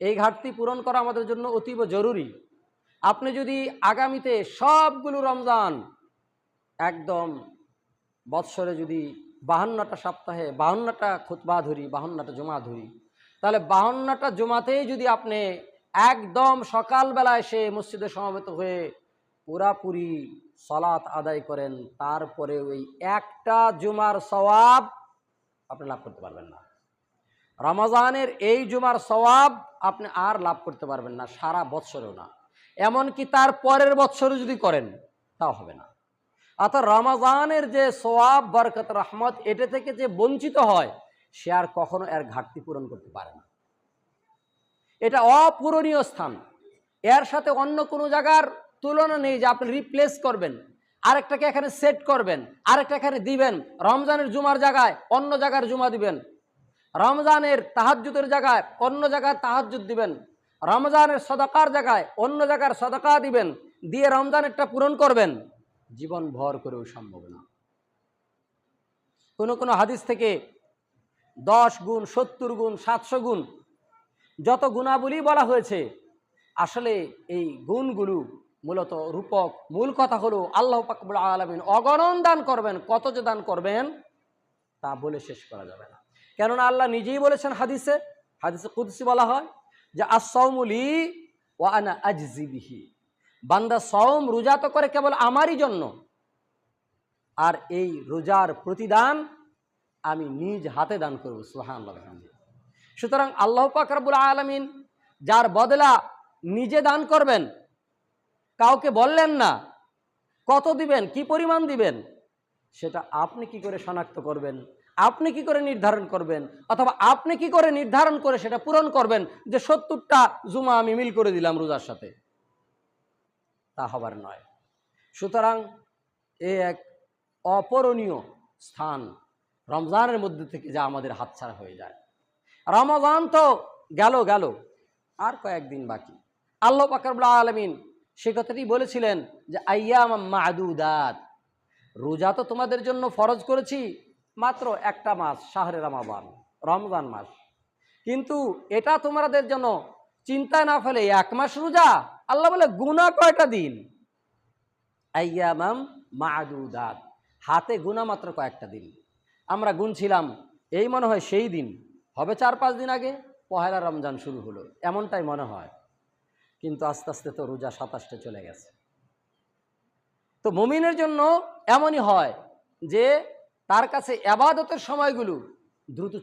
এই ঘাটতি পূরণ করা আমাদের জন্য অতীব জরুরি। আপনি যদি আগামীতে সবগুলো রমজান একদম বৎসরে যদি বাহান্নটা সপ্তাহে বাহান্নটা খুতবা ধরি, বাহান্নটা জমা ধরি, তাহলে বাহান্নটা জমাতেই যদি আপনি একদম সকালবেলা এসে মসজিদে সমাবেত হয়ে পুরাপুরি সলাত আদায় করেন, তারপরে ওই একটা জুমার সওয়াব আপনি লাভ করতে পারবেন না। রমজানের এই জুমার সওয়াব আপনি আর লাভ করতে পারবেন না, সারা বৎসরেও না। এমনকি তার পরের বৎসরে যদি করেন, তাও হবে না। অর্থাৎ রমাজানের যে সোয়াব বরকত, রহমত, এটা থেকে যে বঞ্চিত হয়, সে আর কখনো এর ঘাটতি পূরণ করতে পারে না। এটা অপূরণীয় স্থান। এর সাথে অন্য কোনো জায়গার তুলনা নেই যে আপনি রিপ্লেস করবেন, আরেকটাকে এখানে সেট করবেন, আরেকটা এখানে দিবেন। রমজানের জুমার জায়গায় অন্য জায়গার জুমা দিবেন। রমজানের তাহাজ্জুদের জায়গায় অন্য জায়গায় তাহাজ্জুদ দিবেন। রমজানের সদাকার জায়গায় অন্য জায়গার সদাকা দিবেন। দিয়ে রমজানেরটা পূরণ করবেন। জীবন ভর করেও সম্ভব না। কোনো কোনো হাদিস থেকে দশ গুণ, সত্তর গুণ, সাতশো গুণ যত গুণাবলী বলা হয়েছে, আসলে এই গুণগুলো মূলত রূপক মূল কথা হলো আল্লাহ পাকবুল আলমিন অগণন দান করবেন। কত যে দান করবেন, তা বলে শেষ করা যাবে না। কেননা আল্লাহ নিজেই বলেছেন হাদিসে হাদিসে কুদসি বলা হয় যে আসৌমুলি ওয়ানা আজজিবিহি বান্দা সওম রোজা তো করে কেবল আমারই জন্য। আর এই রোজার প্রতিদান আমি নিজ হাতে দান করব সুহান সুতরাং আল্লাহ পাক রব্বুল আলমিন যার বদলা নিজে দান করবেন, কাউকে বললেন না, কত দিবেন, কি পরিমাণ দিবেন, সেটা আপনি কি করে শনাক্ত করবেন? আপনি কি করে নির্ধারণ করবেন? অথবা আপনি কি করে নির্ধারণ করে সেটা পূরণ করবেন? যে সত্তরটা জুমা আমি মিল করে দিলাম রোজার সাথে। তা হবার নয়। সুতরাং এ এক অপরণীয় স্থান রমজানের মধ্যে থেকে যা আমাদের হাতছাড়া হয়ে যায়। রমজান তো গেল গেল। আর কয়েকদিন বাকি। আল্লাহ পাকরবুল্লা আলমিন সে কথাটি বলেছিলেন যে আয়াম মাদুদাত। রোজা তো তোমাদের জন্য ফরজ করেছি। মাত্র একটা মাস, শাহরে রমাবান, রমজান মাস। কিন্তু এটা তোমাদের জন্য চিন্তায় না ফেলে এক মাস রোজা, আল্লাহ বলে গুণা কয়টা দিন? আয়ামাম মাদুদাত, হাতে গুণা মাত্র কয়েকটা দিন। আমরা গুনছিলাম, এই মনে হয় সেই দিন। হবে চার পাঁচ দিন আগে, পহেলা রমজান শুরু হলো, এমনটাই মনে হয়। কিন্তু আস্তে আস্তে তো রোজা সাতাশটা চলে গেছে। তো মুমিনের জন্য এমনই হয় যে তার কাছে আবাদতের সময়গুলো দ্রুত